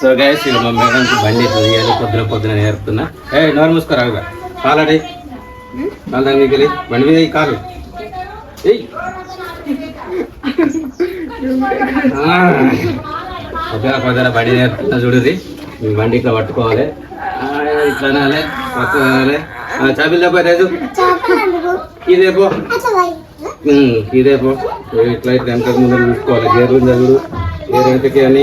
So guys ఇక మా madam బండి తీయాలి? పొద్దున పొద్దున నేర్పుతున్నా. ఏ నోరు మూసుకోరా ఇక కాలడి. కాలు దగ్గరికి బండి మీద కాలు. పొద్దున పొద్దున బండి నేర్పుతున్నా చూడుది మీ బండి ఇట్లా పట్టుకోవాలి. ఇట్లా అనాలి పట్టుకోవాలి చాబీలు తప్ప లేదు ఇదేపో ఇదేపో ఇట్లా ఇట్లా ఎంత ముందు చూసుకోవాలి. గేర్లు ఉందా చూడు? గేర్ ఎంతకి అని.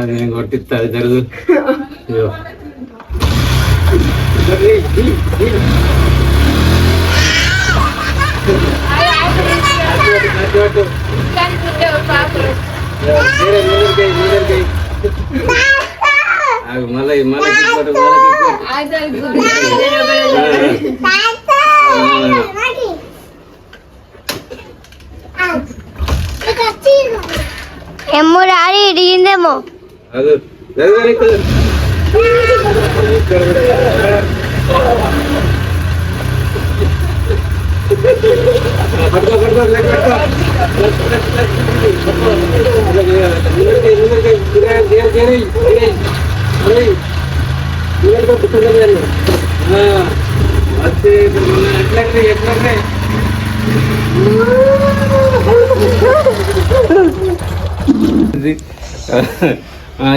అది నేను కొట్టిస్తా అది జరుగు మళ్ళీ మళ్ళీ ఎమ్మో రాడి ఇడిగిందేమో. అది జరుగు, ఇక్కడ.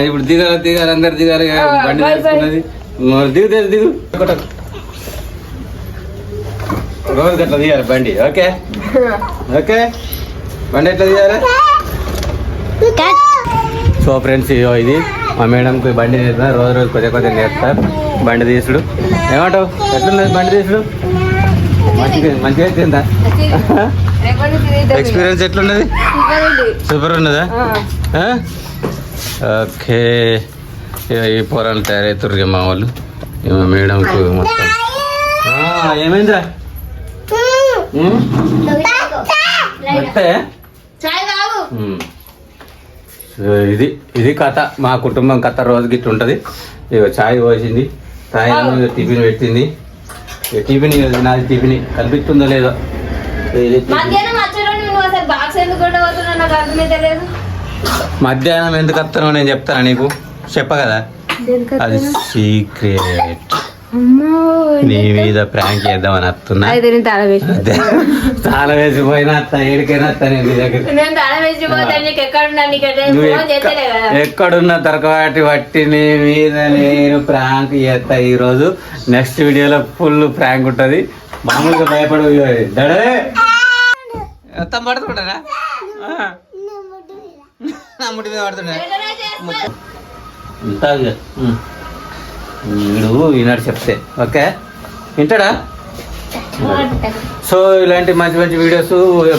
ఇప్పుడు దిగాలి దిగాలి అందరు దిగాలి బండి దిగు దిగు దిగు. రోజు అట్లా దిగాలి బండి ఓకే? ఓకే? బండి ఎట్లా దిగాలి? సో ఫ్రెండ్స్ ఇగో ఇది మా మేడంకి బండి నేర్పుతా రోజు రోజు కొద్దిగా కొద్దిగా నేర్పుతారు. బండి తీసుడు. ఏమంటావు? ఎట్లున్నది బండి తీసుడు? మంచిగా మంచిగా వచ్చిందా ఎక్స్పీరియన్స్ ఎట్లున్నది? సూపర్ ఉన్నదా? ఓకే. ఈ పోరాలు తయారవుతారు ఇక మా వాళ్ళు. ఇక మా మేడంకు మొత్తం. ఏమైందిరా? ఇది ఇది కథ. మా కుటుంబం కథ రోజు గిట్ల ఉంటుంది. ఇక చాయ్ పోసింది. ఏమో టిఫిన్ పెట్టింది. టిఫిన్ నాది టిఫిన్. కనిపిస్తుందో లేదో. మధ్యాహ్నం ఎందుకు వస్తానో నేను చెప్తాను నీకు? చెప్ప కదా. అది సీక్రెట్. నీ మీద ప్రాంక్ చేద్దామని వస్తున్నా. చాలా వేసిపోయినా అత్త ఏడికైనా ఎక్కడున్న దొరకవాటి వట్టి నీ మీద నేను ప్రాంక్ చేస్తా ఈ రోజు నెక్స్ట్ వీడియోలో ఫుల్ ప్రాంక్ ఉంటది. మామూలుగా భయపడు దడే మొత్తం పడుతుంటారా ముడి మీద పడుతుండే. వీడు ఈనాడు చెప్తే. ఓకే? వింటాడా? సో ఇలాంటి మంచి మంచి వీడియోస్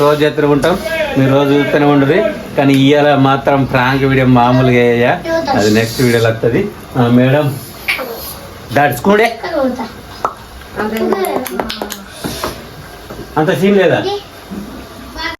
రోజు చేస్తూ ఉంటాం. మీరు రోజు చూస్తూనే ఉండదు కానీ ఇవాళ మాత్రం ప్రాంక్ వీడియో మామూలుగా వేయ అది నెక్స్ట్ వీడియోలో వస్తుంది మేడం. దడుచుకుండే అంత సీన్ లేదా?